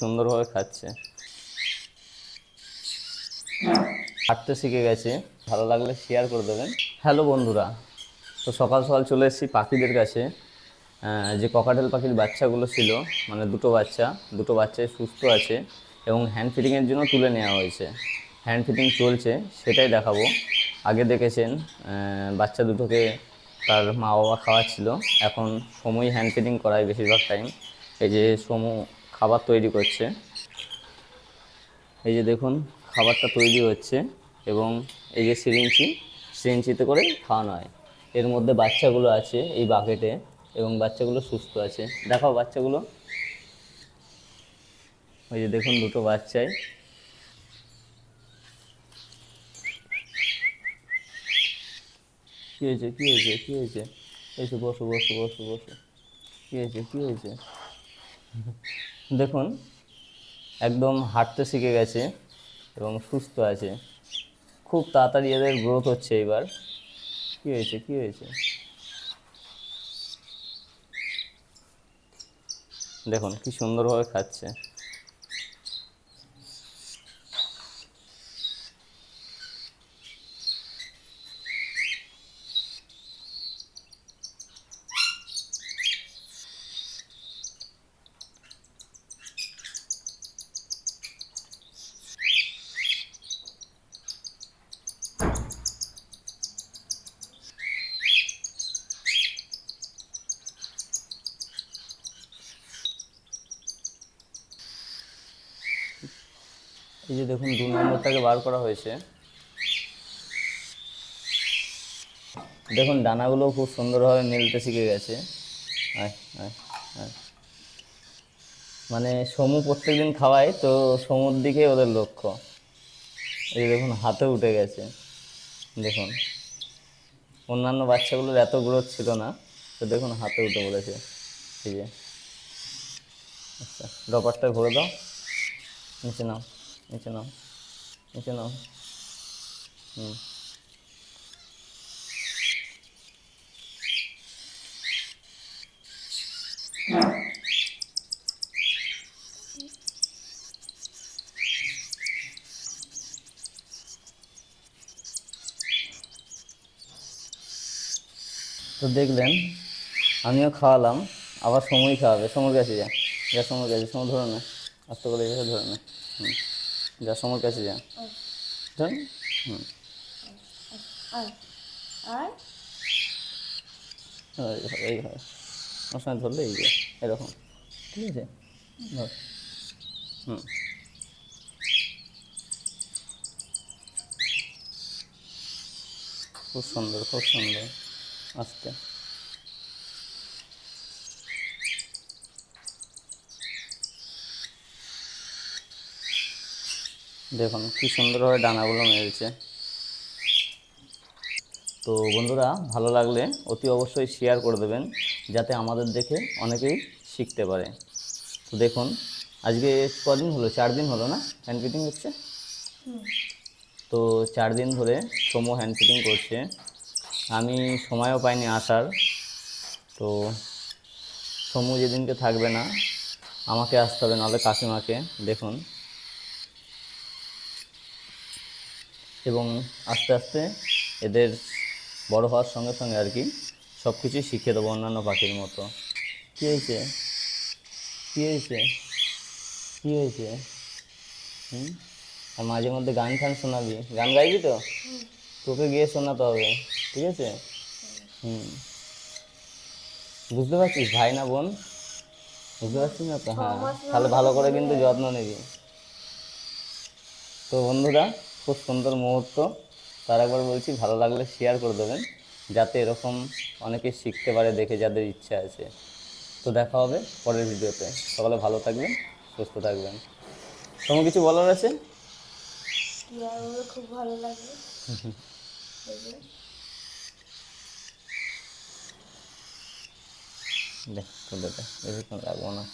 সুন্দরভাবে খাচ্ছে। হাঁটতে শিখে গেছে। ভালো লাগলে শেয়ার করে দেবেন। হ্যালো বন্ধুরা, তো সকাল সকাল চলে এসেছি পাখিদের কাছে। যে ককাটেল পাখির বাচ্চাগুলো ছিল মানে দুটো বাচ্চা, দুটো বাচ্চাই সুস্থ আছে এবং হ্যান্ড ফিটিংয়ের জন্য তুলে নেওয়া হয়েছে। হ্যান্ড ফিটিং চলছে, সেটাই দেখাবো। আগে দেখেছেন বাচ্চা দুটোকে তার মা বাবা খাওয়াচ্ছিল। এখন সময় হ্যান্ড ফিটিং করায় বেশিরভাগ টাইম এই যে সমু খাবার তৈরি করছে। এই যে দেখুন, খাবারটা তৈরি হচ্ছে এবং এই যে সিরিঞ্চি, সিরিঞ্চিতে করে খাওয়ানো হয়। এর মধ্যে বাচ্চাগুলো আছে এই বাকেটে এবং বাচ্চাগুলো সুস্থ আছে। দেখাও বাচ্চাগুলো। ওই যে দেখুন দুটো বাচ্চাই। কী হয়েছে কী হয়েছে কী হয়েছে? এসে বসো বসো বসো বসো। কী হয়েছে কী হয়েছে? দেখুন, একদম হাঁটতে শিখে গেছে এবং সুস্থ আছে। খুব তাড়াতাড়ি এদের গ্রোথ হচ্ছে এবার। কী হয়েছে কী হয়েছে? দেখুন, কি সুন্দরভাবে খাচ্ছে। এই যে দেখুন, দু নম্বরটাকে বার করা হয়েছে। দেখুন ডানাগুলো খুব সুন্দরভাবে মেলতে শিখে গেছে। মানে সমু প্রত্যেকদিন খাওয়ায়, তো সমুর দিকে ওদের লক্ষ্য। এই যে দেখুন, হাতে উঠে গেছে। দেখুন, অন্যান্য বাচ্চাগুলোর এত গ্রোথ ছিল না, তো দেখুন, হাতে উঠে পড়েছে। এই যে আচ্ছা ডপারটা ঘুরে দাও, নিচে নাও। নিচে নাও নিচে নাও। হুম। তো দেখলেন আমিও খাওয়ালাম, আবার সময় খাওয়াবে। সময় কাছে যা যা সময় কাছে সময় ধরে না। আস্তে করে এসে ধরে না। হুম। যা সময় কাছে যা। ধর হুম। এই হয়, এই ওর সঙ্গে ধরলে এই যে এরকম। ঠিক আছে? হুম। খুব সুন্দর খুব সুন্দর। আস্তে। দেখুন কি সুন্দরভাবে ডানাগুলো মেরেছে তো বন্ধুরা ভালো লাগলে অতি অবশ্যই শেয়ার করে দেবেন যাতে আমাদের দেখে অনেকেই শিখতে পারে। তো দেখুন আজকে কদিন হলো? চার দিন হলো না? হ্যান্ড ফিটিং হচ্ছে? তো চার দিন ধরে সোমো হ্যান্ড ফিটিং করছে। আমি সময়ও পাইনি আসার। তো সমু যেদিনকে থাকবে না আমাকে আসতে হবে নাহলে কাকিমাকে। দেখুন এবং আস্তে আস্তে এদের বড় হওয়ার সঙ্গে সঙ্গে আর কি সব কিছুই শিখিয়ে দেবো অন্যান্য পাখির মতো। কী হয়েছে? কী হয়েছে? কী হয়েছে? হুম? আর মাঝে মধ্যে গান ফান শোনাবি। গান গাইবি তো? তোকে গিয়ে শোনাতে হবে, ঠিক আছে? হুম। বুঝতে পারছিস? ভাই না বোন? বুঝতে পারছিস না? তো হ্যাঁ তাহলে ভালো করে কিন্তু যত্ন নিবি। তো বন্ধুরা খুব সুন্দর মুহূর্ত। তার একবার বলছি ভালো লাগলে শেয়ার করে দেবেন যাতে এরকম অনেকে শিখতে পারে দেখে যাদের ইচ্ছা আছে। তো দেখা হবে পরের ভিডিওতে। সকলে ভালো থাকবেন সুস্থ থাকবেন। তোমার কিছু বলার আছে? খুব ভালো লাগবে দেখ তোদের বেশিক্ষণ রাখব না।